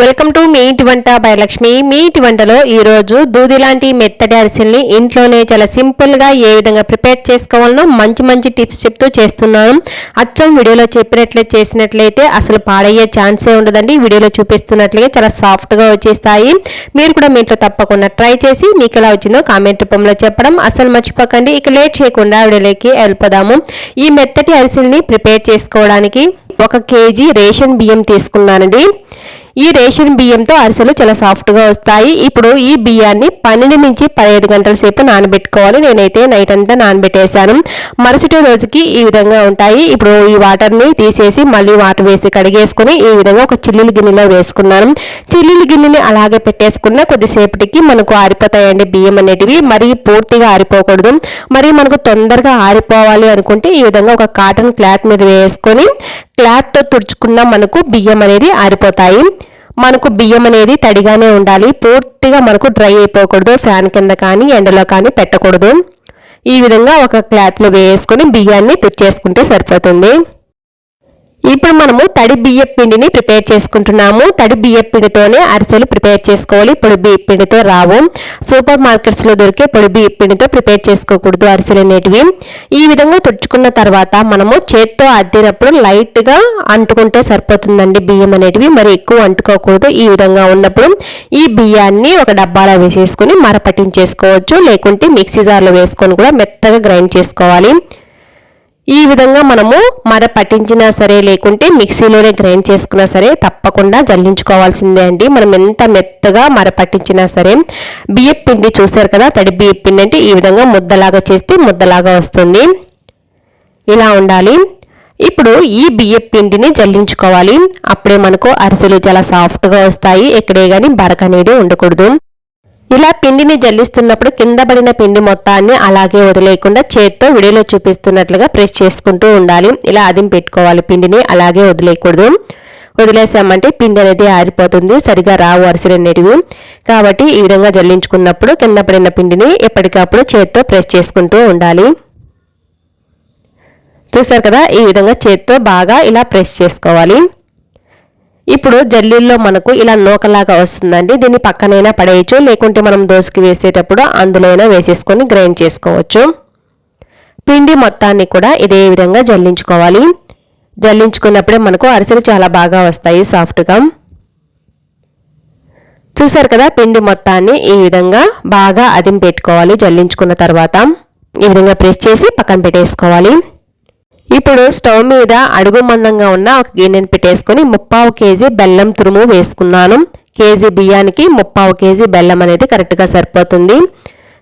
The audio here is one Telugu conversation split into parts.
వెల్కమ్ టు మీ ఇంటి వంట బై లక్ష్మి ఇంటి వంటలో ఈరోజు దూది లాంటి మెత్తటి అరిసెల్ని ఇంట్లోనే చాలా సింపుల్గా ఏ విధంగా ప్రిపేర్ చేసుకోవాలనో మంచి మంచి టిప్స్ చెప్తూ చేస్తున్నాను. అచ్చం వీడియోలో చెప్పినట్లే చేసినట్లయితే అసలు పాడయ్యే ఛాన్సే ఉండదండి. వీడియోలో చూపిస్తున్నట్లుగా చాలా సాఫ్ట్గా వచ్చేస్తాయి. మీరు కూడా మీ ఇంట్లో తప్పకుండా ట్రై చేసి మీకు ఎలా వచ్చిందో కామెంట్ రూపంలో చెప్పడం అసలు మర్చిపోకండి. ఇక లేట్ చేయకుండా వీడియోలోకి వెళ్ళిపోదాము. ఈ మెత్తటి అరిసెల్ని ప్రిపేర్ చేసుకోవడానికి ఒక కేజీ రేషన్ బియ్యం తీసుకున్నానండి. ఈ రేషన్ బియ్యంతో అరిసెలు చాలా సాఫ్ట్గా వస్తాయి. ఇప్పుడు ఈ బియ్యాన్ని పన్నెండు నుంచి పదిహేను గంటల సేపు నానబెట్టుకోవాలి. నేనైతే నైట్ అంతా నానబెట్టేశాను. మరుసటి రోజుకి ఈ విధంగా ఉంటాయి. ఇప్పుడు ఈ వాటర్ని తీసేసి మళ్ళీ వాటర్ వేసి కడిగేసుకుని ఈ విధంగా ఒక చిల్లులు గిన్నెలో వేసుకున్నాను. చిల్లులు గిన్నెని అలాగే పెట్టేసుకున్న కొద్దిసేపటికి మనకు ఆరిపోతాయండి బియ్యం అనేటివి. మరి పూర్తిగా ఆరిపోకూడదు. మరి మనకు తొందరగా ఆరిపోవాలి అనుకుంటే ఈ విధంగా ఒక కాటన్ క్లాత్ మీద వేసుకొని క్లాత్తో తుడుచుకున్న మనకు బియ్యం అనేది ఆరిపోతాయి. మనకు బియ్యం అనేది తడిగానే ఉండాలి. పూర్తిగా మనకు డ్రై అయిపోకూడదు. ఫ్యాన్ కింద కానీ ఎండలో కానీ పెట్టకూడదు. ఈ విధంగా ఒక క్లాత్లో వేసుకొని బియ్యాన్ని తుడిచేసుకుంటే సరిపోతుంది. ఇప్పుడు మనము తడి బియ్య పిండిని ప్రిపేర్ చేసుకుంటున్నాము. తడి బియ్య పిండితోనే అరిసెలు ప్రిపేర్ చేసుకోవాలి. పొడి బియ్య పిండితో రావు. సూపర్ మార్కెట్స్లో దొరికే పొడి బియ్య పిండితో ప్రిపేర్ చేసుకోకూడదు అరిసెలు అనేటివి. ఈ విధంగా తుడుచుకున్న తర్వాత మనము చేత్తో అద్దినప్పుడు లైట్గా అంటుకుంటే సరిపోతుందండి బియ్యం అనేటివి. మరి ఎక్కువ అంటుకోకూడదు. ఈ విధంగా ఉన్నప్పుడు ఈ బియ్యాన్ని ఒక డబ్బాలో వేసేసుకుని మర పట్టించేసుకోవచ్చు లేకుంటే మిక్సీ జార్లో వేసుకొని కూడా మెత్తగా గ్రైండ్ చేసుకోవాలి. ఈ విధంగా మనము మర పట్టించినా సరే లేకుంటే మిక్సీలోనే గ్రైండ్ చేసుకున్నా సరే తప్పకుండా జల్లించుకోవాల్సిందే అండి. మనం ఎంత మెత్తగా మర పట్టించినా సరే బియ్యం పిండి చూసారు కదా తడి బియ్యం పిండి అంటే ఈ విధంగా ముద్దలాగా చేస్తే ముద్దలాగా వస్తుంది. ఇలా ఉండాలి. ఇప్పుడు ఈ బియ్యం పిండిని జల్లించుకోవాలి. అప్పుడే మనకు అరిసెలు చాలా సాఫ్ట్గా వస్తాయి. ఎక్కడే కానీ బరక అనేది ఉండకూడదు. ఇలా పిండిని జల్లిస్తున్నప్పుడు కింద పడిన పిండి మొత్తాన్ని అలాగే వదిలేయకుండా చేత్తో విడిలో చూపిస్తున్నట్లుగా ప్రెస్ చేసుకుంటూ ఉండాలి. ఇలా అదిం పెట్టుకోవాలి. పిండిని అలాగే వదిలేయకూడదు. వదిలేసామంటే పిండి అనేది ఆరిపోతుంది. సరిగా రావు అరిసెలు అనేటివి. కాబట్టి ఈ విధంగా జల్లించుకున్నప్పుడు కింద పడిన పిండిని ఎప్పటికప్పుడు చేత్తో ప్రెస్ చేసుకుంటూ ఉండాలి. చూసారు కదా? ఈ విధంగా చేత్తో బాగా ఇలా ప్రెస్ చేసుకోవాలి. ఇప్పుడు జల్లీల్లో మనకు ఇలా నూకలాగా వస్తుందండి. దీన్ని పక్కనైనా పడేయచ్చు. లేకుంటే మనం దోసుకి వేసేటప్పుడు అందులోనైనా వేసేసుకొని గ్రైండ్ చేసుకోవచ్చు. పిండి మొత్తాన్ని కూడా ఇదే విధంగా జల్లించుకోవాలి. జల్లించుకున్నప్పుడే మనకు అరిసెలు చాలా బాగా వస్తాయి సాఫ్ట్గా. చూసారు కదా పిండి మొత్తాన్ని ఈ విధంగా బాగా అదిం పెట్టుకోవాలి జల్లించుకున్న తర్వాత. ఈ విధంగా ప్రెస్ చేసి పక్కన పెట్టేసుకోవాలి. ఇప్పుడు స్టవ్ మీద అడుగు మందంగా ఉన్న ఒక గిన్నెను పెట్టేసుకొని ముప్పావు కేజీ బెల్లం తురుము వేసుకున్నాను. కేజీ బియ్యానికి ముప్పావు కేజీ బెల్లం అనేది కరెక్ట్గా సరిపోతుంది.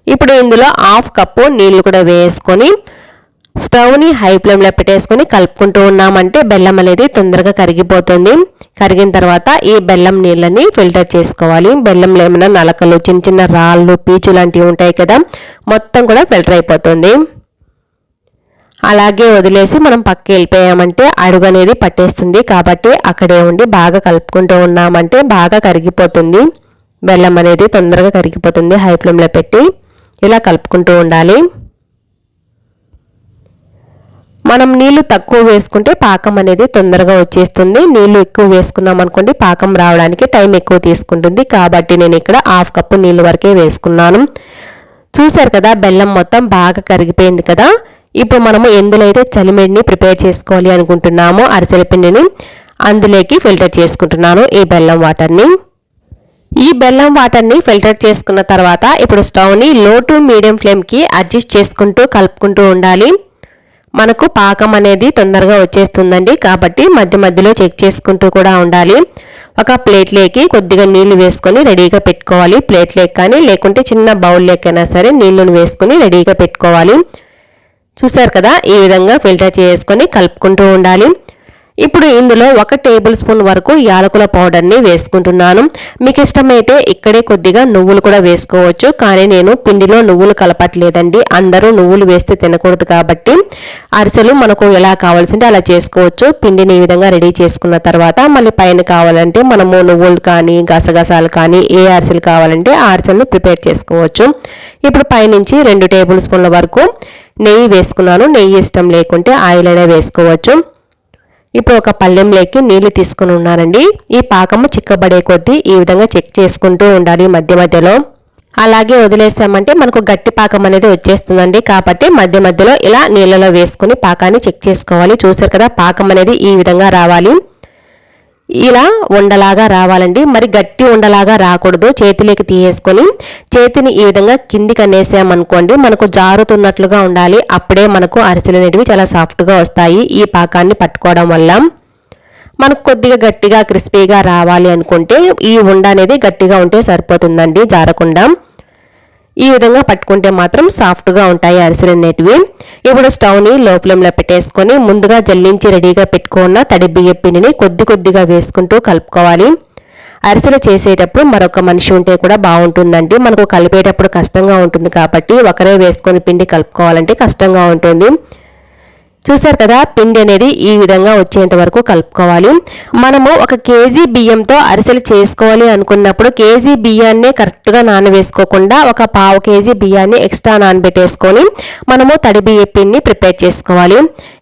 ఇప్పుడు ఇందులో హాఫ్ కప్పు నీళ్ళు కూడా వేసుకొని స్టవ్ని హై ఫ్లేమ్లో పెట్టేసుకొని కలుపుకుంటూ ఉన్నామంటే బెల్లం అనేది తొందరగా కరిగిపోతుంది. కరిగిన తర్వాత ఈ బెల్లం నీళ్ళని ఫిల్టర్ చేసుకోవాలి. బెల్లంలో ఏమైనా నలకలు చిన్న చిన్న రాళ్ళు పీచు లాంటివి ఉంటాయి కదా మొత్తం కూడా ఫిల్టర్ అయిపోతుంది. అలాగే వదిలేసి మనం పక్కకి వెళ్ళిపోయామంటే అడుగు అనేది పట్టేస్తుంది కాబట్టి అక్కడే ఉండి బాగా కలుపుకుంటూ ఉన్నామంటే బాగా కరిగిపోతుంది. బెల్లం అనేది తొందరగా కరిగిపోతుంది. హై ఫ్లేమ్లో పెట్టి ఇలా కలుపుకుంటూ ఉండాలి. మనం నీళ్ళు తక్కువ వేసుకుంటే పాకం అనేది తొందరగా వచ్చేస్తుంది. నీళ్ళు ఎక్కువ వేసుకున్నాం అనుకోండి పాకం రావడానికి టైం ఎక్కువ తీసుకుంటుంది. కాబట్టి నేను ఇక్కడ హాఫ్ కప్పు నీళ్ళు వరకే వేసుకున్నాను. చూసారు కదా బెల్లం మొత్తం బాగా కరిగిపోయింది కదా? ఇప్పుడు మనము ఎందులో అయితే చలిమిడిని ప్రిపేర్ చేసుకోవాలి అనుకుంటున్నామో అరిసెల పిండిని అందులోకి ఫిల్టర్ చేసుకుంటున్నాను ఈ బెల్లం వాటర్ని. ఈ బెల్లం వాటర్ని ఫిల్టర్ చేసుకున్న తర్వాత ఇప్పుడు స్టవ్ని లో టు మీడియం ఫ్లేమ్కి అడ్జస్ట్ చేసుకుంటూ కలుపుకుంటూ ఉండాలి. మనకు పాకం అనేది తొందరగా వచ్చేస్తుందండి కాబట్టి మధ్య మధ్యలో చెక్ చేసుకుంటూ కూడా ఉండాలి. ఒక ప్లేట్లోకి కొద్దిగా నీళ్ళు వేసుకొని రెడీగా పెట్టుకోవాలి. ప్లేట్లోకి కానీ లేకుంటే చిన్న బౌల్లోకైనా సరే నీళ్ళను వేసుకొని రెడీగా పెట్టుకోవాలి. చూసారు కదా? ఈ విధంగా ఫిల్టర్ చేసుకొని కలుపుకుంటూ ఉండాలి. ఇప్పుడు ఇందులో ఒక టేబుల్ స్పూన్ వరకు యాలకుల పౌడర్ని వేసుకుంటున్నాను. మీకు ఇష్టమైతే ఇక్కడే కొద్దిగా నువ్వులు కూడా వేసుకోవచ్చు. కానీ నేను పిండిలో నువ్వులు కలపట్లేదండి. అందరూ నువ్వులు వేస్తే తినకూడదు కాబట్టి అరిసెలు మనకు ఎలా కావాల్సింటే అలా చేసుకోవచ్చు. పిండిని ఈ విధంగా రెడీ చేసుకున్న తర్వాత మళ్ళీ పైన కావాలంటే మనము నువ్వులు కానీ గసగసాలు కానీ ఏ అరిసెలు కావాలంటే ఆ అరిసెలను ప్రిపేర్ చేసుకోవచ్చు. ఇప్పుడు పైనుంచి రెండు టేబుల్ స్పూన్ల వరకు నెయ్యి వేసుకున్నాను. నెయ్యి ఇష్టం లేకుంటే ఆయిల్ అయినా వేసుకోవచ్చు. ఇప్పుడు ఒక పళ్ళెంలోకి నీళ్ళు తీసుకుని ఉన్నానండి. ఈ పాకము చిక్కబడే కొద్దీ ఈ విధంగా చెక్ చేసుకుంటూ ఉండాలి మధ్య మధ్యలో. అలాగే వదిలేసామంటే మనకు గట్టి పాకం అనేది వచ్చేస్తుందండి. కాబట్టి మధ్య మధ్యలో ఇలా నీళ్ళలో వేసుకుని పాకాన్ని చెక్ చేసుకోవాలి. చూసారు కదా పాకం అనేది ఈ విధంగా రావాలి. ఇలా ఉండలాగా రావాలండి. మరి గట్టి ఉండలాగా రాకూడదు. చేతిలోకి తీయేసుకొని చేతిని ఈ విధంగా కిందికి అనేసామనుకోండి మనకు జారుతున్నట్లుగా ఉండాలి. అప్పుడే మనకు అరిసెలు అనేటివి చాలా సాఫ్ట్గా వస్తాయి. ఈ పాకాన్ని పట్టుకోవడం వల్ల మనకు కొద్దిగా గట్టిగా క్రిస్పీగా రావాలి అనుకుంటే ఈ ఉండ అనేది గట్టిగా ఉంటే సరిపోతుందండి జారకుండా. ఈ విధంగా పట్టుకుంటే మాత్రం సాఫ్ట్గా ఉంటాయి అరిసెలు అనేటివి. ఇప్పుడు స్టవ్ని లోపలంలో పెట్టేసుకొని ముందుగా జల్లించి రెడీగా పెట్టుకున్న తడి బియ్య పిండిని కొద్ది కొద్దిగా వేసుకుంటూ కలుపుకోవాలి. అరిసెలు చేసేటప్పుడు మరొక మనిషి ఉంటే కూడా బాగుంటుందండి. మనకు కలిపేటప్పుడు కష్టంగా ఉంటుంది కాబట్టి ఒకరే వేసుకొని పిండి కలుపుకోవాలంటే కష్టంగా ఉంటుంది. చూసారు కదా పిండి అనేది ఈ విధంగా వచ్చేంత వరకు కలుపుకోవాలి. మనము ఒక కేజీ బియ్యంతో అరిసెలు చేసుకోవాలి అనుకున్నప్పుడు కేజీ బియ్యాన్ని కరెక్ట్గా నానవేసుకోకుండా ఒక పావు కేజీ బియ్యాన్ని ఎక్స్ట్రా నానబెట్టేసుకొని మనము తడి బియ్య పిండిని ప్రిపేర్ చేసుకోవాలి.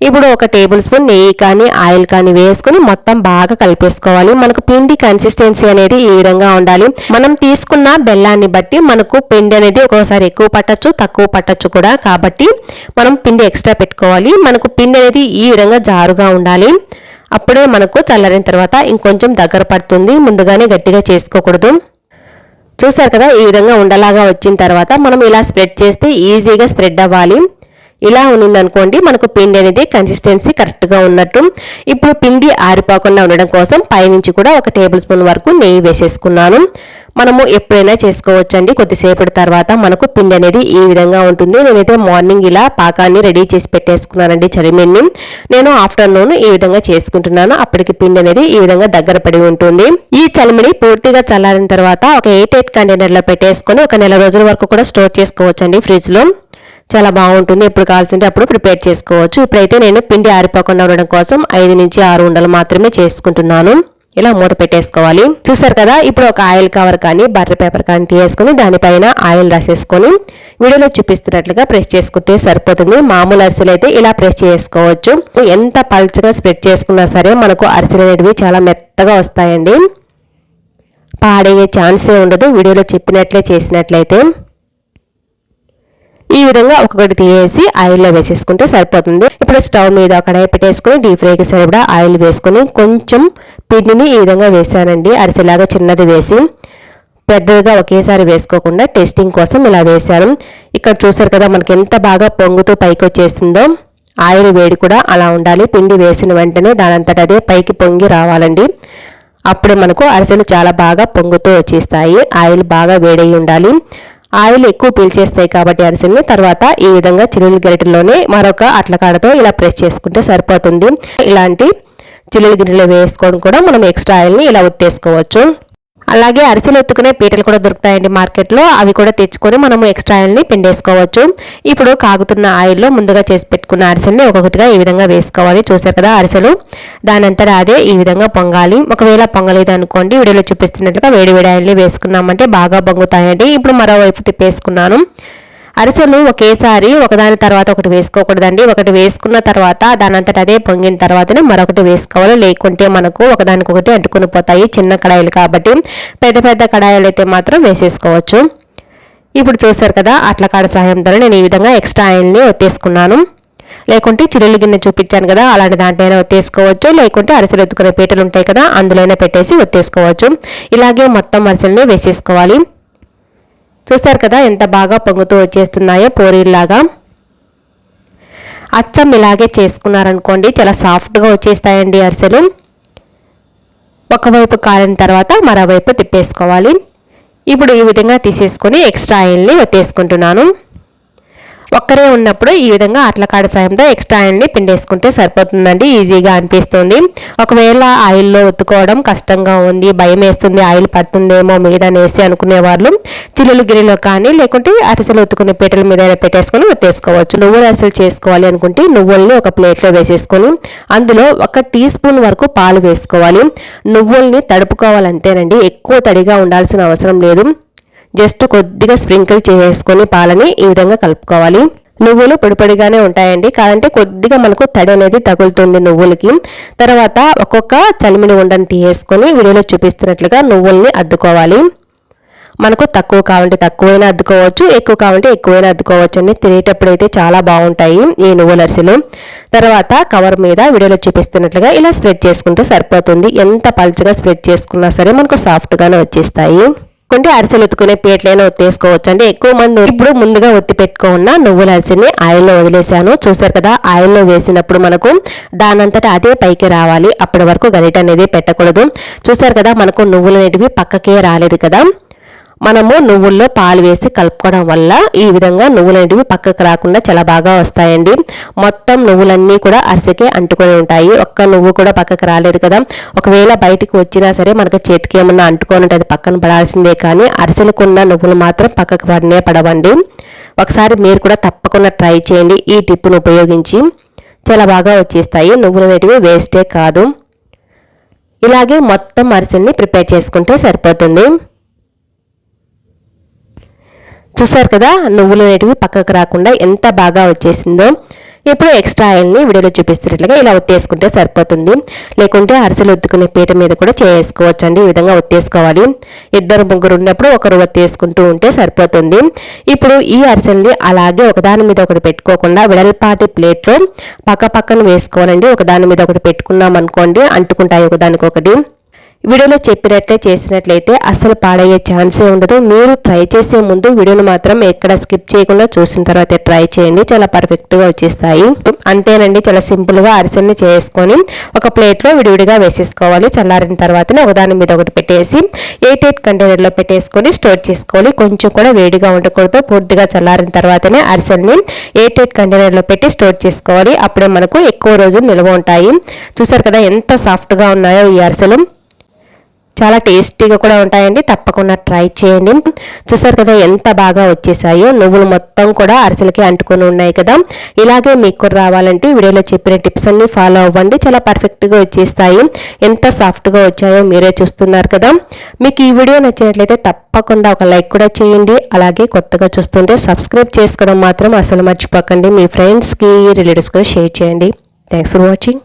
ఇప్పుడు ఒక టేబుల్ స్పూన్ నెయ్యి కానీ ఆయిల్ కానీ వేసుకుని మొత్తం బాగా కలిపేసుకోవాలి. మనకు పిండి కన్సిస్టెన్సీ అనేది ఈ విధంగా ఉండాలి. మనం తీసుకున్న బెల్లాన్ని బట్టి మనకు పిండి అనేది ఒక్కోసారి ఎక్కువ పట్టచ్చు తక్కువ పట్టచ్చు కూడా. కాబట్టి మనం పిండి ఎక్స్ట్రా పెట్టుకోవాలి. మనకు పిండి అనేది ఈ విధంగా జారుగా ఉండాలి. అప్పుడే మనకు చల్లారిన తర్వాత ఇంకొంచెం దగ్గర పడుతుంది. ముందుగానే గట్టిగా చేసుకోకూడదు. చూసారు కదా ఈ విధంగా ఉండలాగా వచ్చిన తర్వాత మనం ఇలా స్ప్రెడ్ చేస్తే ఈజీగా స్ప్రెడ్ అవ్వాలి. ఇలా ఉన్నిందనుకోండి మనకు పిండి అనేది కన్సిస్టెన్సీ కరెక్ట్గా ఉన్నట్టు. ఇప్పుడు పిండి ఆరిపోకుండా ఉండడం కోసం పైనుంచి కూడా ఒక టేబుల్ స్పూన్ వరకు నెయ్యి వేసేసుకున్నాను. మనము ఎప్పుడైనా చేసుకోవచ్చండి. కొద్దిసేపటి తర్వాత మనకు పిండి అనేది ఈ విధంగా ఉంటుంది. నేనైతే మార్నింగ్ ఇలా పాకాన్ని రెడీ చేసి పెట్టేసుకున్నానండి చలిమిన్ని. నేను ఆఫ్టర్నూన్ ఈ విధంగా చేసుకుంటున్నాను. అప్పటికి పిండి అనేది ఈ విధంగా దగ్గర పడి ఉంటుంది. ఈ చలిమిడి పూర్తిగా చల్లారిన తర్వాత ఒక ఎయిట్ ఎయిట్ కంటైనర్లో పెట్టేసుకొని ఒక నెల రోజుల వరకు కూడా స్టోర్ చేసుకోవచ్చండి ఫ్రిడ్జ్లో. చాలా బాగుంటుంది. ఎప్పుడు కావాల్సింటే అప్పుడు ప్రిపేర్ చేసుకోవచ్చు. ఇప్పుడైతే నేను పిండి ఆరిపోకుండా ఉండడం కోసం ఐదు నుంచి ఆరు ఉండలు మాత్రమే చేసుకుంటున్నాను. ఇలా మూత పెట్టేసుకోవాలి. చూసారు కదా ఇప్పుడు ఒక ఆయిల్ కవర్ కానీ బర్రె పేపర్ కానీ తీసుకుని దానిపైన ఆయిల్ రాసేసుకొని వీడియోలో చూపిస్తున్నట్లుగా ప్రెస్ చేసుకుంటే సరిపోతుంది. మామూలు అరిసెలు అయితే ఇలా ప్రెస్ చేసుకోవచ్చు. ఎంత పల్చగా స్ప్రెడ్ చేసుకున్నా సరే మనకు అరిసెలు అనేటివి చాలా మెత్తగా వస్తాయండి. పాడయ్యే ఛాన్సే ఉండదు. వీడియోలో చెప్పినట్లే చేసినట్లయితే. ఈ విధంగా ఒక్కొక్కటి తీసేసి ఆయిల్లో వేసేసుకుంటే సరిపోతుంది. ఇప్పుడు స్టవ్ మీద కడాయి పెట్టేసుకుని డీప్ ఫ్రైకి సరిపడా ఆయిల్ వేసుకుని కొంచెం పిండిని ఈ విధంగా వేసానండి. అరిసెలాగా చిన్నది వేసి పెద్దదిగా ఒకేసారి వేసుకోకుండా టెస్టింగ్ కోసం ఇలా వేశాను. ఇక్కడ చూసారు కదా మనకి ఎంత బాగా పొంగుతూ పైకి వచ్చేస్తుందో. ఆయిల్ వేడి కూడా అలా ఉండాలి. పిండి వేసిన వెంటనే దానంతట అదే పైకి పొంగి రావాలండి. అప్పుడే మనకు అరిసెలు చాలా బాగా పొంగుతూ వచ్చేస్తాయి. ఆయిల్ బాగా వేడయి ఉండాలి. ఆయిల్ ఎక్కువ పీల్చేస్తాయి కాబట్టి అరిసెల్ని తర్వాత ఈ విధంగా చిల్లుల గరిటెలోనే మరొక అట్లకాడతో ఇలా ప్రెస్ చేసుకుంటే సరిపోతుంది. ఇలాంటి చిల్లుల గిన్నెలో వేసుకొని కూడా మనం ఎక్స్ట్రా ఆయిల్ని ఇలా ఉత్తేసుకోవచ్చు. అలాగే అరిసెలు ఎత్తుకునే పీటలు కూడా దొరుకుతాయండి మార్కెట్లో. అవి కూడా తెచ్చుకొని మనము ఎక్స్ట్రా ఆయిల్ని పిండేసుకోవచ్చు. ఇప్పుడు కాగుతున్న ఆయిల్లో ముందుగా చేసి పెట్టుకున్న అరిసెల్ని ఒక్కొక్కటిగా ఈ విధంగా వేసుకోవాలి. చూసారు కదా అరిసెలు? దానంతటా అదే ఈ విధంగా పొంగాలి. ఒకవేళ పొంగలేదు అనుకోండి వీడియోలో చూపిస్తున్నట్లుగా వేడి వేడి ఆయిల్ని వేసుకున్నామంటే బాగా పొంగుతాయండి. ఇప్పుడు మరోవైపు తిప్పేసుకున్నాను. అరిసెలు ఒకేసారి ఒకదాని తర్వాత ఒకటి వేసుకోకూడదండి. ఒకటి వేసుకున్న తర్వాత దానంతట అదే పొంగిన తర్వాతనే మరొకటి వేసుకోవాలి. లేకుంటే మనకు ఒకదానికొకటి అంటుకుని పోతాయి చిన్న కడాయిలు కాబట్టి. పెద్ద పెద్ద కడాయిలు అయితే మాత్రం వేసేసుకోవచ్చు. ఇప్పుడు చూసారు కదా అట్ల కాడ సహాయంతో నేను ఈ విధంగా ఎక్స్ట్రా ఆయిల్ని ఒత్తేసుకున్నాను. లేకుంటే చిరులు గిన్నె చూపించాను కదా అలాంటి దాంట్లోనే ఒత్తేసుకోవచ్చు. లేకుంటే అరిసెలు ఎత్తుకునే పీటలు ఉంటాయి కదా అందులోనే పెట్టేసి ఒత్తేసుకోవచ్చు. ఇలాగే మొత్తం అరిసెల్ని వేసేసుకోవాలి. చూసారు కదా ఎంత బాగా పొంగుతూ వచ్చేస్తున్నాయో పూరీల్లాగా. అచ్చం ఇలాగే చేసుకున్నారనుకోండి చాలా సాఫ్ట్గా వచ్చేస్తాయండి అరిసెలు. ఒకవైపు కాలిన తర్వాత మరోవైపు తిప్పేసుకోవాలి. ఇప్పుడు ఈ విధంగా తీసేసుకొని ఎక్స్ట్రా ఆయిల్ని వచ్చేసుకుంటున్నాను ఒక్కరే ఉన్నప్పుడు ఈ విధంగా అట్లకాడ సాయంతో ఎక్స్ట్రా ఆయిల్ని పిండేసుకుంటే సరిపోతుందండి ఈజీగా అనిపిస్తుంది. ఒకవేళ ఆయిల్లో ఒత్తుకోవడం కష్టంగా ఉంది భయం వేస్తుంది ఆయిల్ పడుతుందేమో మీద అనేసి అనుకునే వాళ్ళు చిల్లులు గిన్నెలో కానీ లేకుంటే అరిసెలు ఒత్తుకునే పీటల మీద పెట్టేసుకొని ఒత్తేసుకోవచ్చు. నువ్వులు అరిసెలు చేసుకోవాలి అనుకుంటే నువ్వుల్ని ఒక ప్లేట్లో వేసేసుకొని అందులో ఒక టీ స్పూన్ వరకు పాలు వేసుకోవాలి. నువ్వుల్ని తడుపుకోవాలంతేనండి ఎక్కువ తడిగా ఉండాల్సిన అవసరం లేదు. జస్ట్ కొద్దిగా స్ప్రింకిల్ చేసుకొని పాలని ఈ విధంగా కలుపుకోవాలి. నువ్వులు పొడిపొడిగానే ఉంటాయండి. కాదంటే కొద్దిగా మనకు తడి అనేది తగులుతుంది నువ్వులకి. తర్వాత ఒక్కొక్క చలిమిడి ఉండని తీసేసుకొని వీడియోలో చూపిస్తున్నట్లుగా నువ్వుల్ని అద్దుకోవాలి. మనకు తక్కువ కావాలంటే తక్కువైనా అద్దుకోవచ్చు ఎక్కువ కావాలంటే ఎక్కువైనా అద్దుకోవచ్చు అండి తినేటప్పుడు అయితే చాలా బాగుంటాయి ఈ నువ్వుల అరిసెలు. తర్వాత కవర్ మీద వీడియోలో చూపిస్తున్నట్లుగా ఇలా స్ప్రెడ్ చేసుకుంటే సరిపోతుంది. ఎంత పలుచగా స్ప్రెడ్ చేసుకున్నా సరే మనకు సాఫ్ట్గానే వచ్చేస్తాయి. కొంటే అరిసెలు ఉత్తుకునే ప్లేట్లైనా ఒత్తేసుకోవచ్చు అండి ఎక్కువ మంది ఇప్పుడు ముందుగా ఒత్తి పెట్టుకున్న నువ్వుల అరిసెని ఆయిల్లో వదిలేశాను. చూసారు కదా ఆయిల్లో వేసినప్పుడు మనకు దానంతటా అదే పైకి రావాలి. అప్పటి వరకు గరిట అనేది పెట్టకూడదు. చూసారు కదా మనకు నువ్వులు అనేటివి పక్కకే రాలేదు కదా. మనము నువ్వుల్లో పాలు వేసి కలుపుకోవడం వల్ల ఈ విధంగా నువ్వులనేటివి పక్కకు రాకుండా చాలా బాగా వస్తాయండి. మొత్తం నువ్వులన్నీ కూడా అరిసెకే అంటుకొని ఉంటాయి. ఒక్క నువ్వు కూడా పక్కకు రాలేదు కదా. ఒకవేళ బయటికి వచ్చినా సరే మనకు చేతికి ఏమన్నా అంటుకొని ఉంటుంది పక్కన పడాల్సిందే కానీ అరిసెలకున్న నువ్వులు మాత్రం పక్కకు పడనే పడవండి. ఒకసారి మీరు కూడా తప్పకుండా ట్రై చేయండి. ఈ టిప్పును ఉపయోగించి చాలా బాగా వచ్చేస్తాయి. నువ్వులు అనేటివి వేస్టే కాదు. ఇలాగే మొత్తం అరిసెల్ని ప్రిపేర్ చేసుకుంటే సరిపోతుంది. చూసారు కదా నువ్వులు అనేటివి పక్కకు రాకుండా ఎంత బాగా వచ్చేసిందో. ఇప్పుడు ఎక్స్ట్రా ఆయిల్ని వీడియోలో చూపిస్తున్నట్లుగా ఇలా ఒత్తేసుకుంటే సరిపోతుంది. లేకుంటే అరిసెలు ఒత్తుకునే పీట మీద కూడా చేసుకోవచ్చు అండి ఈ విధంగా ఒత్తేసుకోవాలి. ఇద్దరు ముగ్గురు ఉన్నప్పుడు ఒకరు ఒత్తేసుకుంటూ ఉంటే సరిపోతుంది. ఇప్పుడు ఈ అరిసెల్ని అలాగే ఒకదాని మీద ఒకటి పెట్టుకోకుండా విడల్పాటి ప్లేట్లో పక్క పక్కన వేసుకోవాలండి. ఒకదాని మీద ఒకటి పెట్టుకున్నాం అనుకోండి అంటుకుంటాయి ఒకదానికొకటి. వీడియోలో చెప్పినట్లే చేసినట్లయితే అసలు పాడయ్యే ఛాన్సే ఉండదు. మీరు ట్రై చేసే ముందు వీడియోను మాత్రం ఎక్కడ స్కిప్ చేయకుండా చూసిన తర్వాత ట్రై చేయండి. చాలా పర్ఫెక్ట్గా వచ్చేస్తాయి. అంతేనండి చాలా సింపుల్గా అరిసెల్ని చేసుకొని ఒక ప్లేట్లో విడివిడిగా వేసేసుకోవాలి. చల్లారిన తర్వాతనే ఒకదాని మీద ఒకటి పెట్టేసి ఎయిట్ ఎయిట్ కంటైనర్లో పెట్టేసుకొని స్టోర్ చేసుకోవాలి. కొంచెం కూడా వేడిగా ఉండకూడదు. పూర్తిగా చల్లారిన తర్వాతనే అరిసెల్ని ఎయిట్ ఎయిట్ కంటైనర్లో పెట్టి స్టోర్ చేసుకోవాలి. అప్పుడే మనకు ఎక్కువ రోజులు నిల్వ ఉంటాయి. చూసారు కదా ఎంత సాఫ్ట్గా ఉన్నాయో ఈ అరిసెలు. చాలా టేస్టీగా కూడా ఉంటాయండి. తప్పకుండా ట్రై చేయండి. చూసారు కదా ఎంత బాగా వచ్చేసాయో. నువ్వులు మొత్తం కూడా అరిసెలకి అంటుకొని ఉన్నాయి కదా. ఇలాగే మీకు కూడా రావాలంటే వీడియోలో చెప్పిన టిప్స్ అన్ని ఫాలో అవ్వండి. చాలా పర్ఫెక్ట్గా వచ్చేస్తాయి. ఎంత సాఫ్ట్గా వచ్చాయో మీరే చూస్తున్నారు కదా. మీకు ఈ వీడియో నచ్చినట్లయితే తప్పకుండా ఒక లైక్ కూడా చేయండి. అలాగే కొత్తగా చూస్తుంటే సబ్స్క్రైబ్ చేసుకోవడం మాత్రం అసలు మర్చిపోకండి. మీ ఫ్రెండ్స్కి రిలేటివ్స్కి షేర్ చేయండి. Thanks for watching.